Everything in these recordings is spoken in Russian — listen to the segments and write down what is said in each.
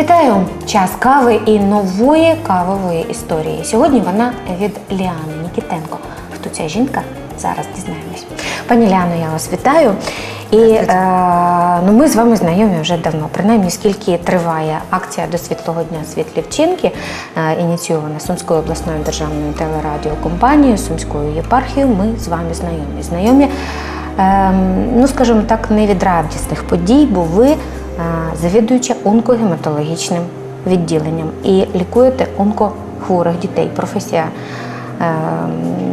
Вітаю! Час кави і нової кавової історії. Сьогодні вона від Ліани Нікітенко. Хто ця жінка? Зараз дізнаємось. Пані Ліано, я вас вітаю. І е, ну, ми з вами знайомі вже давно, принаймні скільки триває акція до світлого дня світлі вчинки, е, ініційована Сумською обласною державною телерадіокомпанією, Сумською єпархією. Ми з вами знайомі. Знайомі, е, ну скажімо так, не від радісних подій, бо ви завідуюча онкогематологічним відділенням і лікуєте онкохворих дітей. Професія е,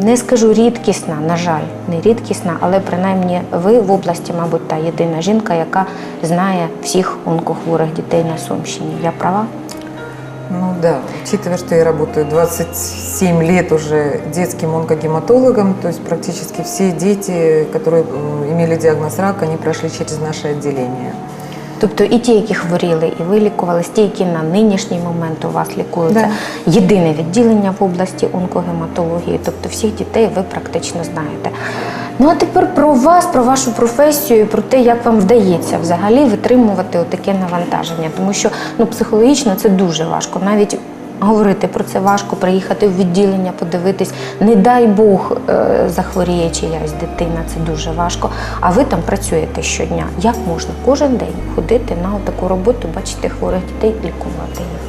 не скажу рідкісна, на жаль, не рідкісна, але принаймні ви в області, мабуть, та єдина жінка, яка знає всіх онкохворих дітей на Сумщині. Я права? Ну да, учитывая, что я работаю 27 лет уже детским онкогематологом, то есть практически все дети, которые имели диагноз рак, они прошли через наше отделение. Тобто і ті, які хворіли, і вилікувались, ті, які на нинішній момент у вас лікуються. Да. Єдине відділення в області онкогематології. Тобто всіх дітей ви практично знаєте. Ну а тепер про вас, про вашу професію, про те, як вам вдається взагалі витримувати таке навантаження. Тому що ну, психологічно це дуже важко. Навіть говорити про це важко, приїхати в відділення, подивитись. Не дай Бог е, захворіє чиясь дитина, це дуже важко. А ви там працюєте щодня. Як можна кожен день ходити на таку роботу, бачити хворих дітей, лікувати їх?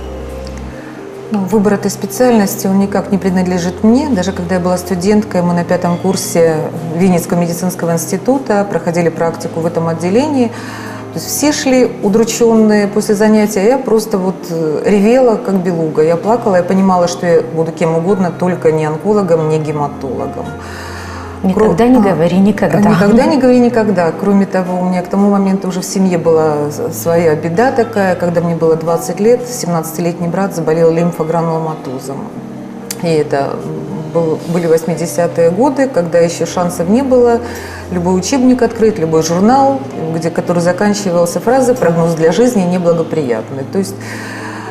Ну, выбор этой специальности, он никак не принадлежит мне. Даже когда я была студенткой, мы на пятом курсе Винницкого медицинского института проходили практику в этом отделении. То есть все шли удрученные после занятия, а я просто вот э, ревела, как белуга. Я плакала, я понимала, что я буду кем угодно, только не онкологом, не гематологом. Никогда Кро- не а, говори никогда. Никогда не говори никогда. Кроме того, у меня к тому моменту уже в семье была своя беда такая. Когда мне было 20 лет, 17-летний брат заболел лимфогрануломатозом. И это был- были 80-е годы, когда еще шансов не было. Любой учебник открыть, любой журнал, где, который заканчивался фразой «прогноз для жизни неблагоприятный». То есть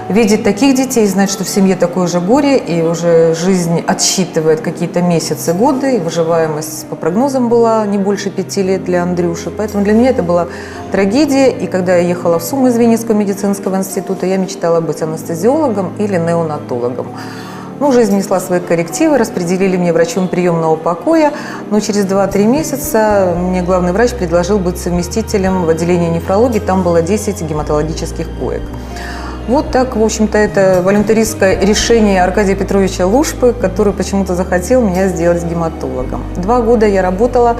видеть таких детей, знать, что в семье такое же горе, и уже жизнь отсчитывает какие-то месяцы, годы, и выживаемость по прогнозам была не больше пяти лет для Андрюши. Поэтому для меня это была трагедия. И когда я ехала в Сумму из Винницкого медицинского института, я мечтала быть анестезиологом или неонатологом. Ну, жизнь внесла свои коррективы, распределили мне врачом приемного покоя, но через 2-3 месяца мне главный врач предложил быть совместителем в отделении нефрологии, там было 10 гематологических коек. Вот так, в общем-то, это волюнтаристское решение Аркадия Петровича Лушпы, который почему-то захотел меня сделать гематологом. Два года я работала,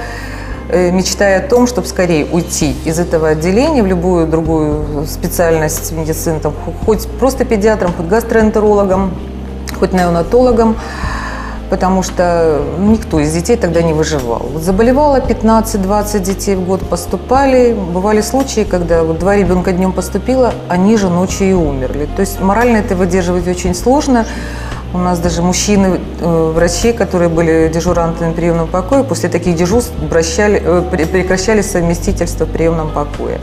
э, мечтая о том, чтобы скорее уйти из этого отделения в любую другую специальность медицины, там, хо- хоть просто педиатром, хоть гастроэнтерологом, хоть неонатологом, потому что ну, никто из детей тогда не выживал. Заболевало 15-20 детей в год, поступали. Бывали случаи, когда вот два ребенка днем поступило, они же ночью и умерли. То есть морально это выдерживать очень сложно. У нас даже мужчины, э, врачи, которые были дежурантами приемного покоя, после таких дежурств обращали, э, пре- прекращали совместительство в приемном покое.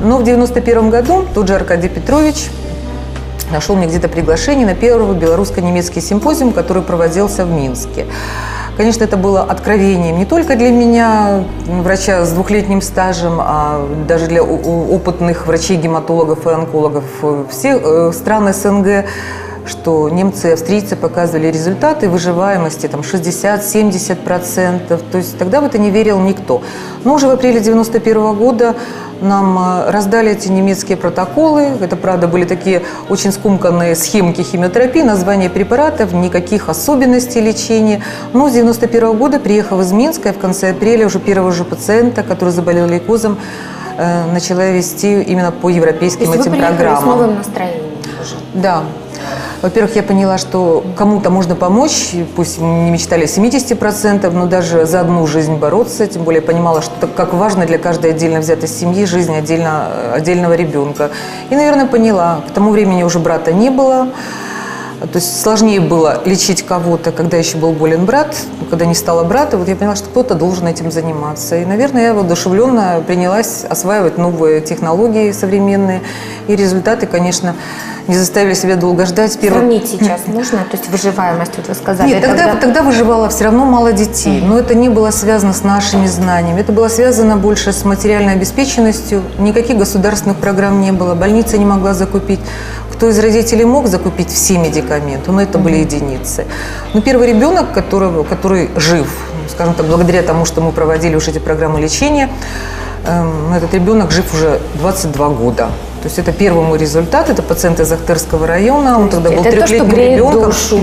Но в 91 году тот же Аркадий Петрович нашел мне где-то приглашение на первый белорусско-немецкий симпозиум, который проводился в Минске. Конечно, это было откровением не только для меня, врача с двухлетним стажем, а даже для опытных врачей-гематологов и онкологов всех э, стран СНГ, что немцы и австрийцы показывали результаты выживаемости там 60-70%. То есть тогда в это не верил никто. Но уже в апреле 91 года нам э, раздали эти немецкие протоколы. Это, правда, были такие очень скумканные схемки химиотерапии, названия препаратов, никаких особенностей лечения. Но с 91 года, приехав из Минска, в конце апреля уже первого же пациента, который заболел лейкозом, э, начала вести именно по европейским То есть этим вы программам. с новым настроением уже. Да. Во-первых, я поняла, что кому-то можно помочь, пусть не мечтали о 70%, но даже за одну жизнь бороться, тем более я понимала, что так- как важно для каждой отдельно взятой семьи жизнь отдельно, отдельного ребенка. И, наверное, поняла, к тому времени уже брата не было, то есть сложнее было лечить кого-то, когда еще был болен брат, когда не стало брата, вот я поняла, что кто-то должен этим заниматься. И, наверное, я воодушевленно принялась осваивать новые технологии современные. И результаты, конечно, не заставили себя долго ждать. Первый- Сравнить сейчас можно? То есть выживаемость, вот вы сказали. нет, тогда, тогда выживало все равно мало детей, но это не было связано с нашими знаниями, это было связано больше с материальной обеспеченностью, никаких государственных программ не было, больница не могла закупить. Кто из родителей мог закупить все медикаменты, но это были единицы. Но первый ребенок, которого, который жив, ну, скажем так, благодаря тому, что мы проводили уже эти программы лечения, эм, этот ребенок жив уже 22 года. То есть это первый мой результат, это пациент из Ахтырского района, он тогда был трехлетним ребенком. душу.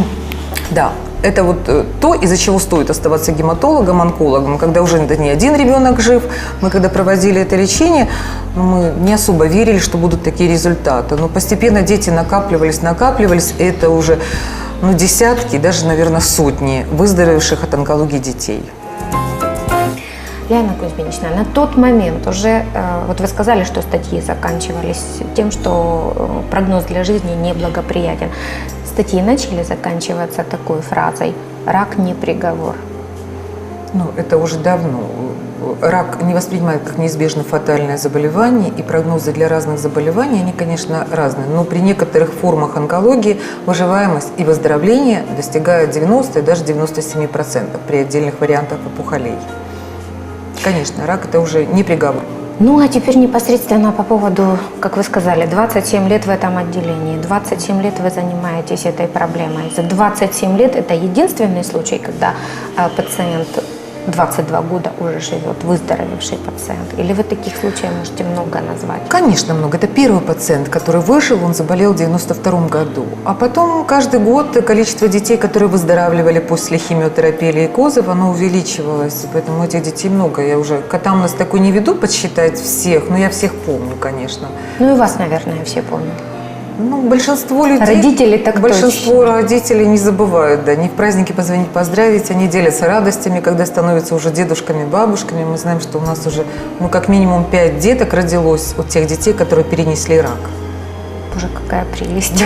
Да, это вот э, то, из-за чего стоит оставаться гематологом, онкологом. Когда уже не один ребенок жив, мы когда проводили это лечение, ну, мы не особо верили, что будут такие результаты. Но постепенно дети накапливались, накапливались, и это уже ну, десятки, даже, наверное, сотни выздоровевших от онкологии детей. Лена Кузьминична, на тот момент уже, э, вот вы сказали, что статьи заканчивались тем, что э, прогноз для жизни неблагоприятен. Статьи начали заканчиваться такой фразой «рак не приговор». Ну, это уже давно. Рак не воспринимают как неизбежно фатальное заболевание, и прогнозы для разных заболеваний, они, конечно, разные. Но при некоторых формах онкологии выживаемость и выздоровление достигают 90 и даже 97% при отдельных вариантах опухолей. Конечно, рак – это уже не приговор. Ну а теперь непосредственно по поводу, как вы сказали, 27 лет в этом отделении, 27 лет вы занимаетесь этой проблемой. За 27 лет это единственный случай, когда э, пациент 22 года уже живет, выздоровевший пациент. Или вы таких случаев можете много назвать? Конечно, много. Это первый пациент, который выжил, он заболел в 92 году. А потом каждый год количество детей, которые выздоравливали после химиотерапии лейкозов, оно увеличивалось. Поэтому этих детей много. Я уже котам нас такой не веду подсчитать всех, но я всех помню, конечно. Ну и вас, наверное, все помнят. Ну, большинство людей... Родители так Большинство родителей не забывают, да, не в праздники позвонить, поздравить, они делятся радостями, когда становятся уже дедушками, бабушками. Мы знаем, что у нас уже, ну, как минимум пять деток родилось от тех детей, которые перенесли рак. Боже, какая прелесть.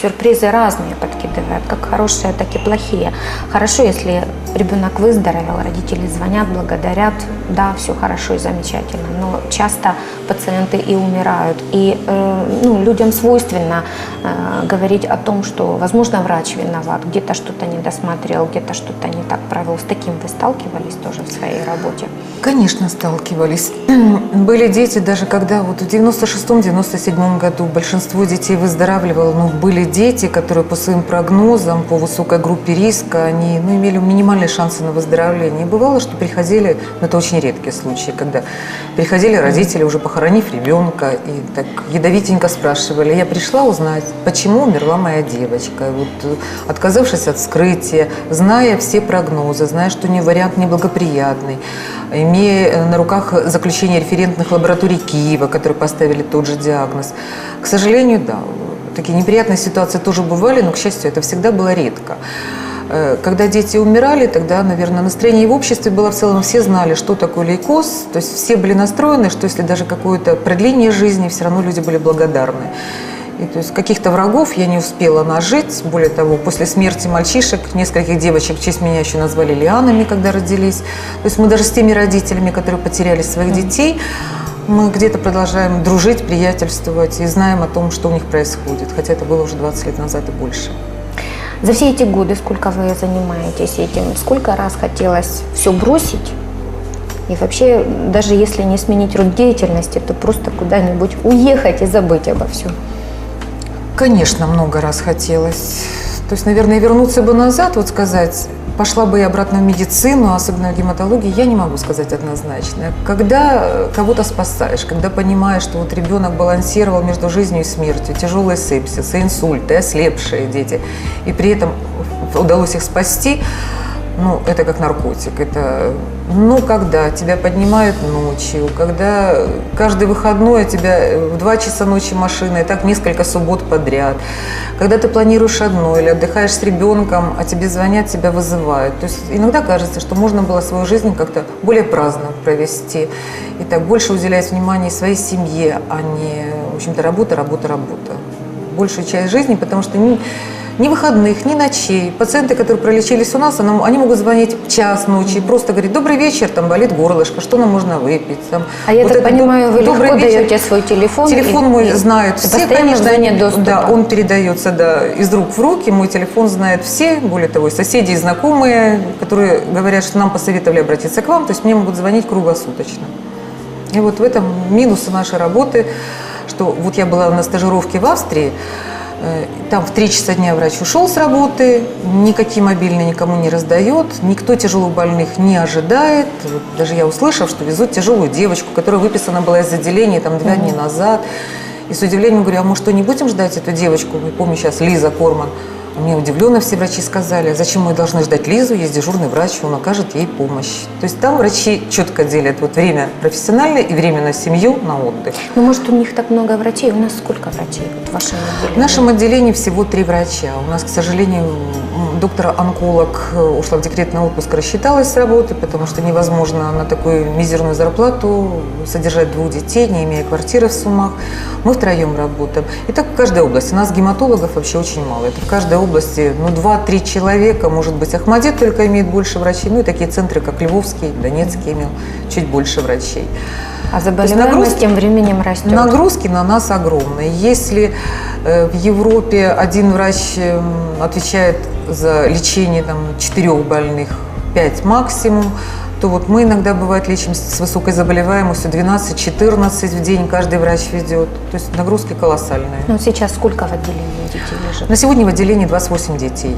Сюрпризы разные подкидывают, как хорошие, так и плохие. Хорошо, если ребенок выздоровел, родители звонят, благодарят, да, все хорошо и замечательно. Но часто пациенты и умирают. И э, ну, людям свойственно э, говорить о том, что, возможно, врач виноват, где-то что-то не досмотрел, где-то что-то не так провел. С таким вы сталкивались тоже в своей работе? Конечно, сталкивались. Были дети, даже когда вот в 96-97 году большинство детей выздоравливало, но были дети, которые по своим прогнозам, по высокой группе риска, они ну, имели минимальные шансы на выздоровление. И бывало, что приходили, но это очень редкие случаи, когда приходили родители, уже похоронив ребенка, и так ядовитенько спрашивали. Я пришла узнать, почему умерла моя девочка. И Вот, э, отказавшись от вскрытия, зная все прогнозы, зная, что у нее вариант неблагоприятный, имея э, на руках заключение референтных лабораторий Киева, которые поставили тот же диагноз. К сожалению, да, такие неприятные ситуации тоже бывали, но, к счастью, это всегда было редко. Э, Когда дети умирали, тогда, наверное, настроение в обществе было в целом, все знали, что такое лейкоз, то есть все были настроены, что если даже какое-то продление жизни, все равно люди были благодарны. И то есть каких-то врагов я не успела нажить. Более того, после смерти мальчишек, нескольких девочек в честь меня еще назвали Лианами, когда родились. То есть мы даже с теми родителями, которые потеряли своих детей, мы где-то продолжаем дружить, приятельствовать и знаем о том, что у них происходит. Хотя это было уже 20 лет назад и больше. За все эти годы, сколько вы занимаетесь этим, сколько раз хотелось все бросить? И вообще, даже если не сменить род деятельности, то просто куда-нибудь уехать и забыть обо всем. Конечно, много раз хотелось. То есть, наверное, вернуться бы назад, вот сказать, пошла бы я обратно в медицину, особенно в гематологию, я не могу сказать однозначно. Когда кого-то спасаешь, когда понимаешь, что вот ребенок балансировал между жизнью и смертью, тяжелый сепсис, и инсульты, ослепшие дети, и при этом удалось их спасти, ну, это как наркотик. Это, ну, когда тебя поднимают ночью, когда каждый выходной тебя в 2 часа ночи машина, и так несколько суббот подряд. Когда ты планируешь одно или отдыхаешь с ребенком, а тебе звонят, тебя вызывают. То есть иногда кажется, что можно было свою жизнь как-то более праздно провести. И так больше уделять внимание своей семье, а не, в общем-то, работа, работа, работа. Большую часть жизни, потому что ни выходных, ни ночей. Пациенты, которые пролечились у нас, они могут звонить в час ночи, просто говорить, добрый вечер, там болит горлышко, что нам можно выпить. Там, а я вот так это понимаю, вы добрый легко вечер. даете свой телефон? Телефон и- мой и- знают и все, конечно. они- доступа. Да, он передается да, из рук в руки. Мой телефон знают все, более того, и соседи и знакомые, которые говорят, что нам посоветовали обратиться к вам, то есть мне могут звонить круглосуточно. И вот в этом минусы нашей работы, что вот я была на стажировке в Австрии, там в 3 часа дня врач ушел с работы, никакие мобильные никому не раздает, никто тяжело больных не ожидает. Вот даже я услышав, что везут тяжелую девочку, которая выписана была из отделения там два дня назад. И с удивлением говорю, а мы что, не будем ждать эту девочку? Я помню сейчас Лиза Корман. Мне удивленно все врачи сказали, зачем мы должны ждать Лизу, есть дежурный врач, он окажет ей помощь. То есть там врачи четко делят вот время профессиональное и время на семью, на отдых. Ну, может, у них так много врачей? У нас сколько врачей вот в вашем В отделении? нашем отделении всего три врача. У нас, к сожалению, доктор-онколог э, ушла в декретный отпуск, рассчиталась с работы, потому что невозможно на такую мизерную зарплату содержать двух детей, не имея квартиры в Сумах. Мы втроем работаем. И так в каждой области. У нас гематологов вообще очень мало. Это в каждой области, ну, два-три человека, может быть, Ахмадет только имеет больше врачей, ну, и такие центры, как Львовский, Донецкий имел чуть больше врачей. А заболеваемость нагрузки- тем временем растет. Нагрузки на нас огромные. Если э, в Европе один врач эм, отвечает за лечение там, четырех больных, пять максимум, то вот мы иногда, бывает, лечим с высокой заболеваемостью 12-14 в день каждый врач ведет. То есть нагрузки колоссальные. Ну, сейчас сколько в отделении детей лежит? На сегодня в отделении 28 детей.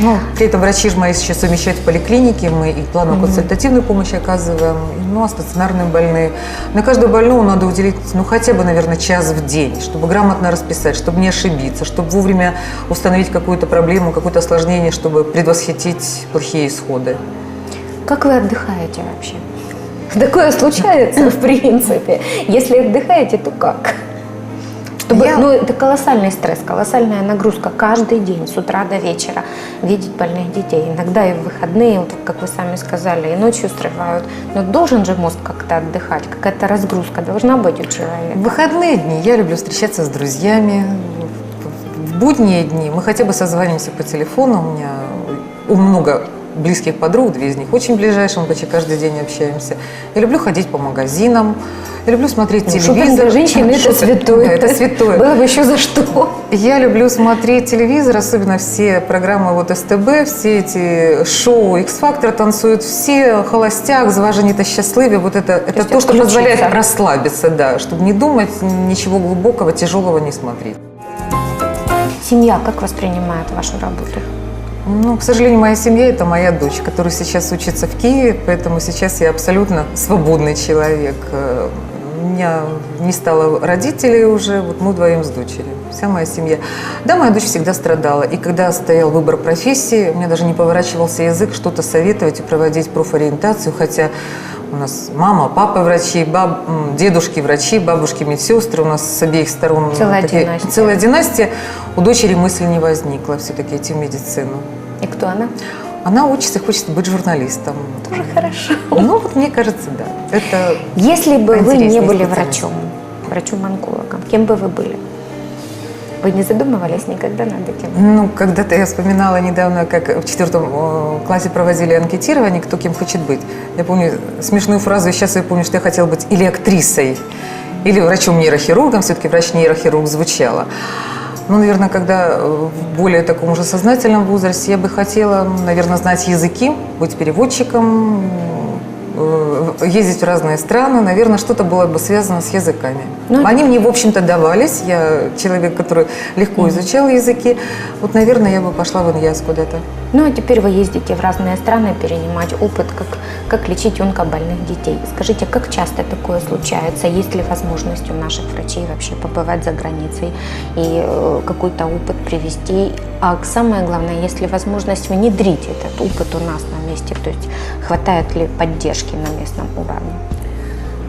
Ну, при этом врачи же мои сейчас совмещают в поликлинике, мы и плановую консультативную помощь оказываем, ну, а стационарные больные. На каждого больного надо уделить, ну, хотя бы, наверное, час в день, чтобы грамотно расписать, чтобы не ошибиться, чтобы вовремя установить какую-то проблему, какое-то осложнение, чтобы предвосхитить плохие исходы. Как вы отдыхаете вообще? Такое случается, в принципе. Если отдыхаете, то как? Чтобы, Я- Ну, это колоссальный стресс, колоссальная нагрузка каждый день, с утра до вечера, видеть больных детей. Иногда и в выходные, вот как вы сами сказали, и ночью срывают. Но должен же мозг как-то отдыхать, какая-то разгрузка должна быть у В человека. выходные дни я люблю встречаться с друзьями. В будние дни мы хотя бы созваниваемся по телефону. У меня у много близких подруг, две из них очень ближайшие, мы почти каждый день общаемся. Я люблю ходить по магазинам, я люблю смотреть Ну, телевизор. шопинг для женщин это святое. да, это святое. Было бы еще за что. Я люблю смотреть телевизор, особенно все программы вот СТБ, все эти шоу X-Factor танцуют, все холостяк, зважені-то счастливы. Вот это, это есть то, что позволяет расслабиться, да, чтобы не думать, ничего глубокого, тяжелого не смотреть. Семья как воспринимает вашу работу? Ну, к сожалению, моя семья – это моя дочь, которая сейчас учится в Киеве, поэтому сейчас я абсолютно свободный человек. Э, У меня не стало родителей уже, вот мы вдвоем с дочерью, вся моя семья. Да, моя дочь всегда страдала, и когда стоял выбор профессии, у меня даже не поворачивался язык что-то советовать и проводить профориентацию, хотя у нас мама, папа врачи, баб, дедушки врачи, бабушки медсестры, у нас с обеих сторон Целая такие- династия. целая династия. У дочери мысль не возникла все-таки идти в медицину. И кто она? Она учится и хочет быть журналистом. Тоже хорошо. Ну, вот мне кажется, да. Это Если бы вы не были врачом, врачом-онкологом, кем бы вы были? Вы не задумывались никогда над этим? Ну, когда-то я вспоминала недавно, как в четвертом э, классе проводили анкетирование, кто кем хочет быть. Я помню смешную фразу, и сейчас я помню, что я хотела быть или актрисой, или врачом-нейрохирургом, все-таки врач-нейрохирург звучало. Ну, наверное, когда э, в более таком уже сознательном возрасте я бы хотела, наверное, знать языки, быть переводчиком, ездить в разные страны, наверное, что-то было бы связано с языками. Ну, Они мне, в общем-то, давались. Я человек, который легко изучал языки. Вот, наверное, я бы пошла в ИНЯС куда-то. Ну а теперь вы ездите в разные страны перенимать опыт, как, как лечить онкобольных детей. Скажите, как часто такое случается? Есть ли возможность у наших врачей вообще побывать за границей и э, какой-то опыт привести? А самое главное, есть ли возможность внедрить этот опыт у нас на месте? То есть хватает ли поддержки на местном уровне?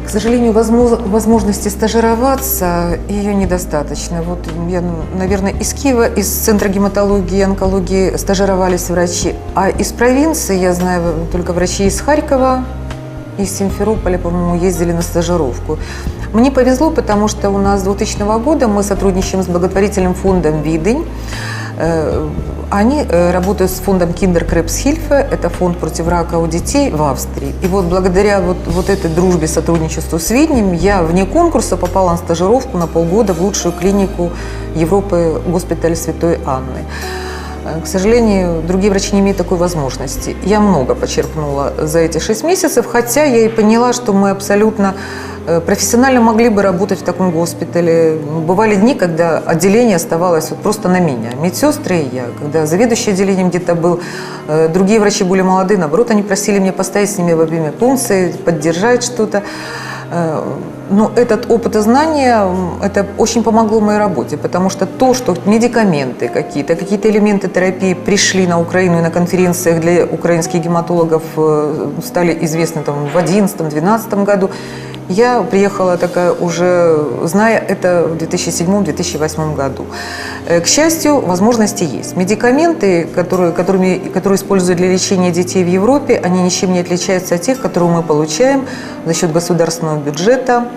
К сожалению, возможно- возможности стажироваться ее недостаточно. Вот я, наверное, из Киева, из Центра гематологии и онкологии стажировались врачи, а из провинции я знаю только врачи из Харькова, из Симферополя, по-моему, ездили на стажировку. Мне повезло, потому что у нас с 2000 года мы сотрудничаем с благотворительным фондом «Видень». Э, Они э, работают с фондом Киндеркрепсхильфе, это фонд против рака у детей в Австрии. И вот благодаря вот, вот этой дружбе, сотрудничеству с Виднем, я вне конкурса попала на стажировку на полгода в лучшую клинику Европы, госпиталь Святой Анны. Э, К сожалению, другие врачи не имеют такой возможности. Я много почерпнула за эти шесть месяцев, хотя я и поняла, что мы абсолютно профессионально могли бы работать в таком госпитале. Бывали дни, когда отделение оставалось вот просто на меня. Медсестры и я. Когда заведующий отделением где-то был, э, другие врачи более молодые, наоборот, они просили меня постоять с ними во время пункции, поддержать что-то. Э, Но этот опыт и знания, это очень помогло моей работе, потому что то, что медикаменты какие-то, какие-то элементы терапии пришли на Украину и на конференциях для украинских гематологов э, стали известны там, в 2011-2012 году, я приехала такая уже, зная это в 2007-2008 году. Э, К счастью, возможности есть. Медикаменты, которые, которыми, которые используют для лечения детей в Европе, они ничем не отличаются от тех, которые мы получаем за счет государственного бюджета.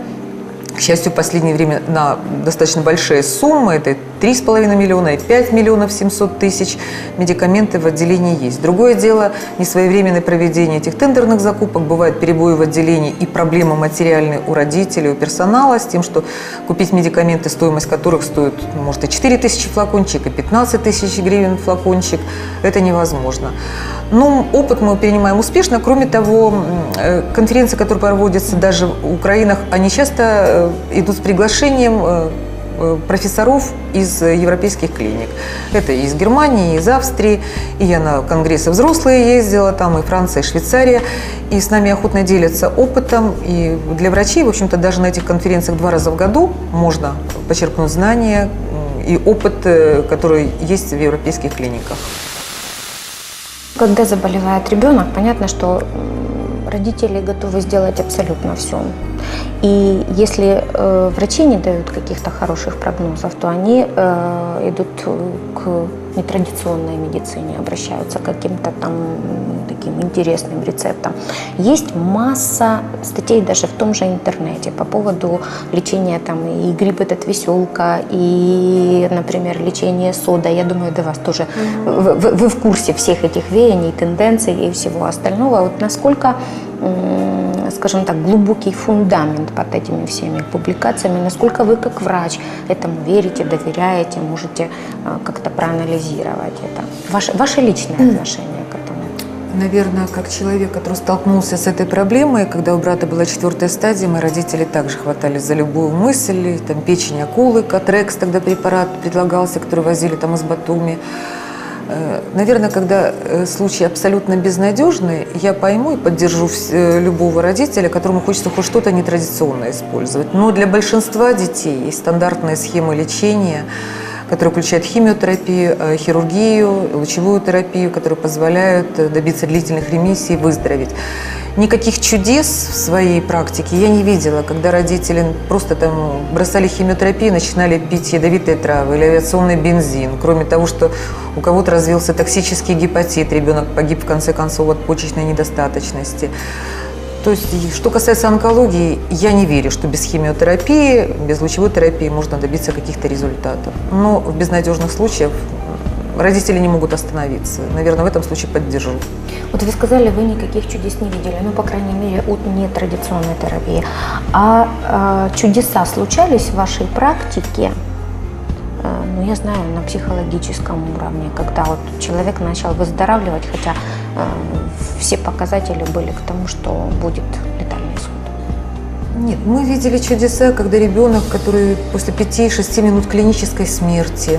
К счастью, в последнее время на достаточно большие суммы, это 3,5 миллиона и 5 миллионов 700 тысяч, медикаменты в отделении есть. Другое дело, несвоевременное проведение этих тендерных закупок, бывают перебои в отделении и проблемы материальные у родителей, у персонала с тем, что купить медикаменты, стоимость которых стоит, ну, может, и 4 тысячи флакончик, и 15 тысяч гривен флакончик, это невозможно. Ну, опыт мы перенимаем успешно. Кроме того, э, конференции, которые проводятся даже в Украинах, они часто э, идут с приглашением э, профессоров из европейских клиник. Это из Германии, из Австрии. И я на конгрессы взрослые ездила, там и Франция, и Швейцария. И с нами охотно делятся опытом. И для врачей, в общем-то, даже на этих конференциях два раза в году можно почерпнуть знания и опыт, который есть в европейских клиниках. Когда заболевает ребенок, понятно, что родители готовы сделать абсолютно все. И если э, врачи не дают каких-то хороших прогнозов, то они э, идут к нетрадиционной медицине, обращаются к каким-то там таким интересным рецептам. Есть масса статей даже в том же интернете по поводу лечения там и гриб этот веселка, и, например, лечение сода. Я думаю, до вас тоже вы, вы- вы в курсе всех этих веяний, тенденций и всего остального. Вот насколько, скажем так, глубокий фундамент под этими всеми публикациями, насколько вы как врач этому верите, доверяете, можете э, как-то проанализировать это. Ваше, ваше личное отношение к этому. Наверное, как человек, который столкнулся с этой проблемой, когда у брата была четвертая стадия, мои родители также хватались за любую мысль, там печень акулы, Катрекс тогда препарат предлагался, который возили там из Батуми. Э, Наверное, когда э, случай абсолютно безнадежный, я пойму и поддержу э, любого родителя, которому хочется хоть что-то нетрадиционное использовать. Но для большинства детей есть стандартные схемы лечения, которые включают химиотерапию, э, хирургию, лучевую терапию, которые позволяют э, добиться длительных ремиссий и выздороветь. Никаких чудес в своей практике я не видела, когда родители просто там бросали химиотерапию, начинали пить ядовитые травы или авиационный бензин. Кроме того, что у кого-то развился токсический гепатит, ребенок погиб в конце концов от почечной недостаточности. То есть, что касается онкологии, я не верю, что без химиотерапии, без лучевой терапии можно добиться каких-то результатов. Но в безнадежных случаях родители не могут остановиться. Наверное, в этом случае поддержу. Вот вы сказали, вы никаких чудес не видели, ну, по крайней мере, от нетрадиционной терапии. А, а, чудеса случались в вашей практике, ну я знаю, на психологическом уровне, когда вот человек начал выздоравливать, хотя э, все показатели были к тому, что будет летальный исход. Нет, мы видели чудеса, когда ребенок, который после 5-6 минут клинической смерти,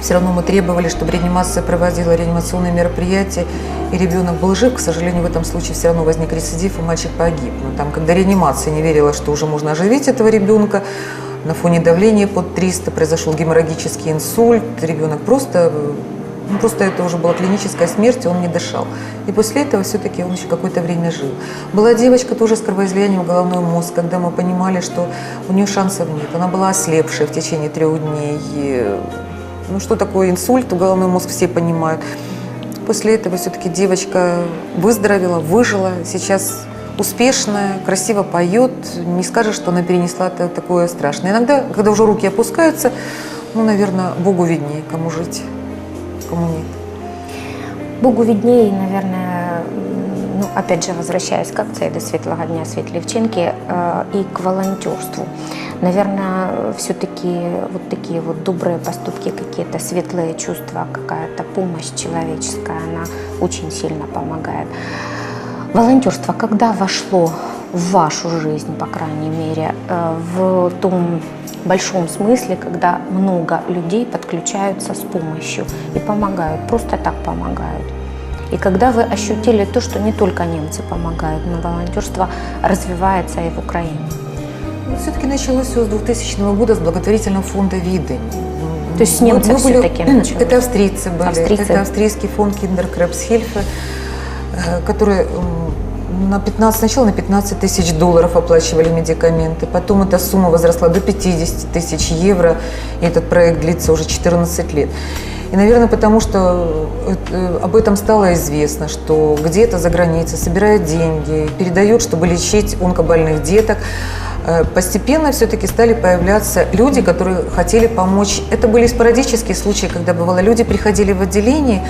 все равно мы требовали, чтобы реанимация проводила реанимационные мероприятия, и ребенок был жив. К сожалению, в этом случае все равно возник рецидив, и мальчик погиб. Но там, когда реанимация не верила, что уже можно оживить этого ребенка, на фоне давления под 300 произошел геморрагический инсульт, ребенок просто, ну, просто это уже была клиническая смерть, он не дышал. И после этого все-таки он еще какое-то время жил. Была девочка тоже с кровоизлиянием в головной мозг, когда мы понимали, что у нее шансов нет. Она была ослепшая в течение трех дней. И, ну что такое инсульт, головной мозг все понимают. После этого все-таки девочка выздоровела, выжила. Сейчас успешная, красиво поет, не скажешь, что она перенесла такое страшное. Иногда, когда уже руки опускаются, ну, наверное, Богу виднее, кому жить, кому нет. Богу виднее, наверное, ну, опять же, возвращаясь к акции до Светлого дня Светлевченки э, и к волонтерству. Наверное, все-таки вот такие вот добрые поступки, какие-то светлые чувства, какая-то помощь человеческая, она очень сильно помогает. Волонтерство когда вошло в вашу жизнь, по крайней мере, э, в том большом смысле, когда много людей подключаются с помощью и помогают, просто так помогают. И когда вы ощутили то, что не только немцы помогают, но волонтерство развивается и в Украине. Ну, все-таки началось все с 2000 года с благотворительного фонда «Виды». То есть с немцев все-таки? Это австрийцы были. Австрийцы. Это австрийский фонд э, который на 15, сначала на 15 тысяч долларов оплачивали медикаменты, потом эта сумма возросла до 50 тысяч евро, и этот проект длится уже 14 лет. И, наверное, потому что э, об этом стало известно, что где-то за границей собирают деньги, передают, чтобы лечить онкобольных деток. Э, постепенно все-таки стали появляться люди, которые хотели помочь. Это были спорадические случаи, когда бывало, люди приходили в отделение,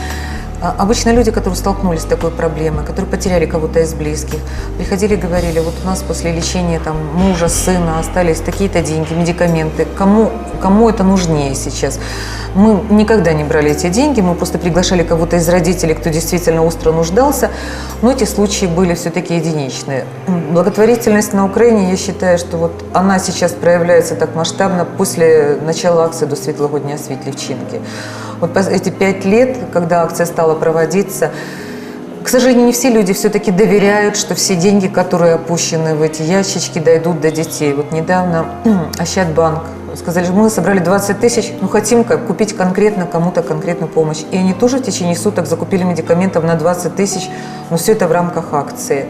Обычно люди, которые столкнулись с такой проблемой, которые потеряли кого-то из близких, приходили и говорили, вот у нас после лечения там, мужа, сына остались такие-то деньги, медикаменты, кому, кому это нужнее сейчас? Мы никогда не брали эти деньги, мы просто приглашали кого-то из родителей, кто действительно остро нуждался, но эти случаи были все-таки единичные. Благотворительность на Украине, я считаю, что вот она сейчас проявляется так масштабно после начала акции до Светлого дня Светлевчинки. Вот эти пять лет, когда акция стала проводиться, к сожалению, не все люди все-таки доверяют, что все деньги, которые опущены в эти ящички, дойдут до детей. Вот недавно Ощадбанк сказали, мы собрали 20 тысяч, ну хотим купить конкретно кому-то конкретную помощь. И они тоже в течение суток закупили медикаментов на 20 тысяч, но все это в рамках акции.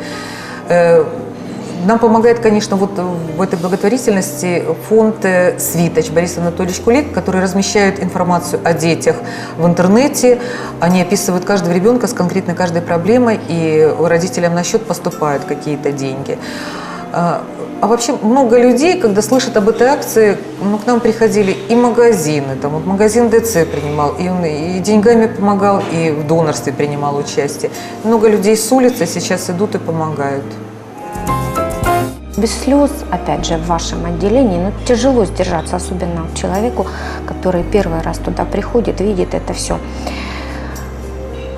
Э, нам помогает, конечно, вот в этой благотворительности фонд э, «Свиточ» Борис Анатольевич Кулик, который размещает информацию о детях в интернете. Они описывают каждого ребенка с конкретной каждой проблемой, и родителям на счет поступают какие-то деньги. А, а вообще много людей, когда слышат об этой акции, ну, к нам приходили и магазины, там вот магазин ДЦ принимал, и, он и деньгами помогал, и в донорстве принимал участие. Много людей с улицы сейчас идут и помогают. Без слез, опять же, в вашем отделении, ну, тяжело сдержаться, особенно человеку, который первый раз туда приходит, видит это все.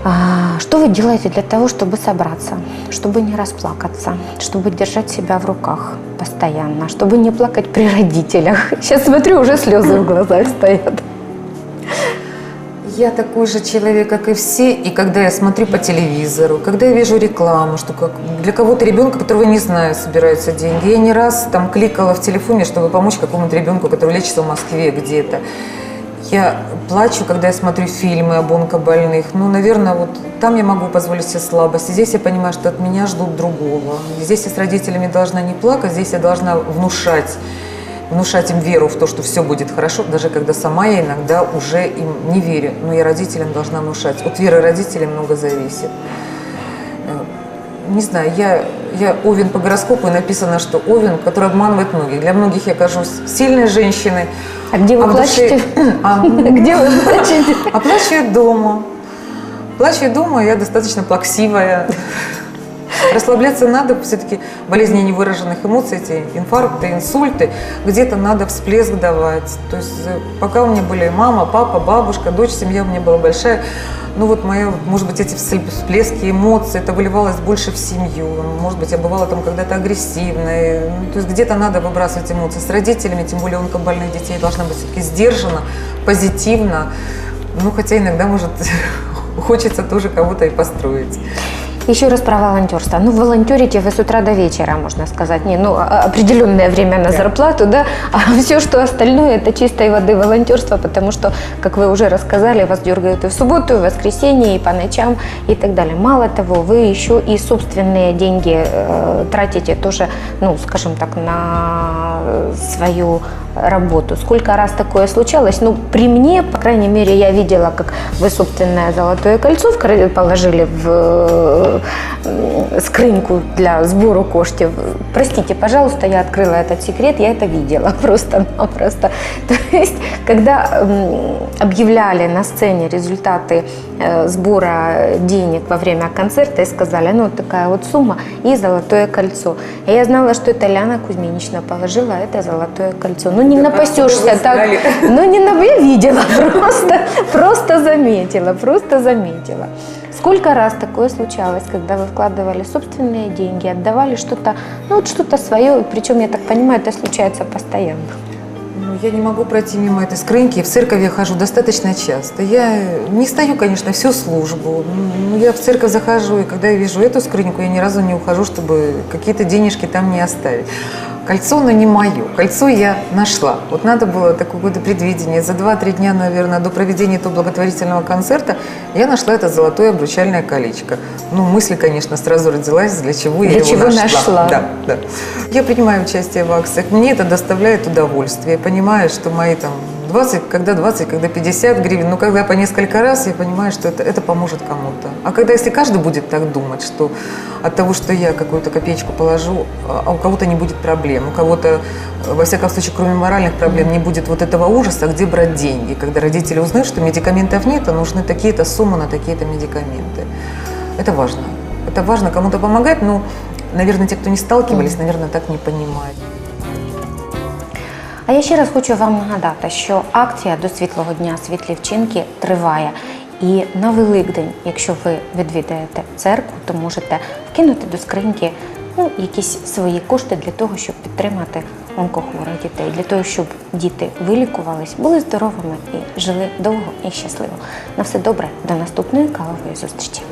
А, что вы делаете для того, чтобы собраться, чтобы не расплакаться, чтобы держать себя в руках постоянно, чтобы не плакать при родителях? Сейчас смотрю, уже слезы в глазах стоят. Я такой же человек, как и все, и когда я смотрю по телевизору, когда я вижу рекламу, что как для кого-то ребенка, которого не знаю, собираются деньги. Я не раз там кликала в телефоне, чтобы помочь какому-то ребенку, который лечится в Москве где-то. Я плачу, когда я смотрю фильмы об онкобольных. Ну, наверное, вот там я могу позволить себе слабость. Здесь я понимаю, что от меня ждут другого. Здесь я с родителями должна не плакать, здесь я должна внушать внушать им веру в то, что все будет хорошо, даже когда сама я иногда уже им не верю. Но я родителям должна внушать. От веры родителей много зависит. Э, не знаю, я, я Овен по гороскопу, и написано, что Овен, который обманывает многих. Для многих я кажусь сильной женщиной. А где вы а плачете? Душе... А, где вы плачете? А плачу я дома. Плачу я дома, я достаточно плаксивая. Расслабляться надо, все-таки болезни невыраженных эмоций, эти инфаркты, инсульты, где-то надо всплеск давать. То есть э, пока у меня были мама, папа, бабушка, дочь, семья у меня была большая, ну вот моя, может быть, эти всплески эмоций, это выливалось больше в семью. Может быть, я бывала там когда-то агрессивной. Ну, то есть где-то надо выбрасывать эмоции. С родителями, тем более онкобольных детей, должна быть все-таки сдержана, позитивно. Ну, хотя иногда, может, хочется тоже кого-то и построить. Еще раз про волонтерство. Ну, волонтерите вы с утра до вечера, можно сказать. Не, ну, а- определенное время на Да. зарплату, да, а все, что остальное, это чистой воды волонтерство, потому что, как вы уже рассказали, вас дергают и в субботу, и в воскресенье, и по ночам, и так далее. Мало того, вы еще и собственные деньги э, тратите тоже, ну, скажем так, на свою работу. Сколько раз такое случалось? Ну, при мне, по крайней мере, я видела, как вы собственное золотое кольцо положили в скриньку для сбору коштів. Простите, пожалуйста, я открыла этот секрет, я это видела просто-напросто. То есть, когда объявляли на сцене результаты э, сбора денег во время концерта и сказали, ну, такая вот сумма и золотое кольцо. И я знала, что это Ляна Кузьминична положила это золотое кольцо. Ну, не Да напасешься так. Ну, не на... я видела, просто, просто заметила, просто заметила. Сколько раз такое случалось, когда вы вкладывали собственные деньги, отдавали что-то, ну вот что-то свое, причем, я так понимаю, это случается постоянно. Ну, я не могу пройти мимо этой скрыньки. В церковь я хожу достаточно часто. Я не стою, конечно, всю службу. Но я в церковь захожу, и когда я вижу эту скрыньку, я ни разу не ухожу, чтобы какие-то денежки там не оставить. Кольцо, оно не мое. Кольцо я нашла. Вот надо было такое какое-то предвидение. За 2-3 дня, наверное, до проведения этого благотворительного концерта я нашла это золотое обручальное колечко. Ну, мысль, конечно, сразу родилась, для чего я Для его чего нашла. нашла. Да, да. Я принимаю участие в акциях. Мне это доставляет удовольствие. Я понимаю, что мои там 20, когда 20, когда 50 гривен, но когда по несколько раз, я понимаю, что это, это поможет кому-то. А когда если каждый будет так думать, что от того, что я какую-то копеечку положу, а а у кого-то не будет проблем, у кого-то, э, во всяком случае, кроме моральных проблем, не будет вот этого ужаса, где брать деньги, когда родители узнают, что медикаментов нет, а нужны такие-то суммы на такие-то медикаменты. Это важно. Это важно кому-то помогать, но, наверное, те, кто не сталкивались, наверное, так не понимают. А я ще раз хочу вам нагадати, що акція до світлого дня світлі вчинки триває. І на Великдень, якщо ви відвідаєте церкву, то можете вкинути до скриньки ну, якісь свої кошти для того, щоб підтримати онкохворих дітей, для того, щоб діти вилікувались, були здоровими і жили довго і щасливо. На все добре, до наступної кавової зустрічі.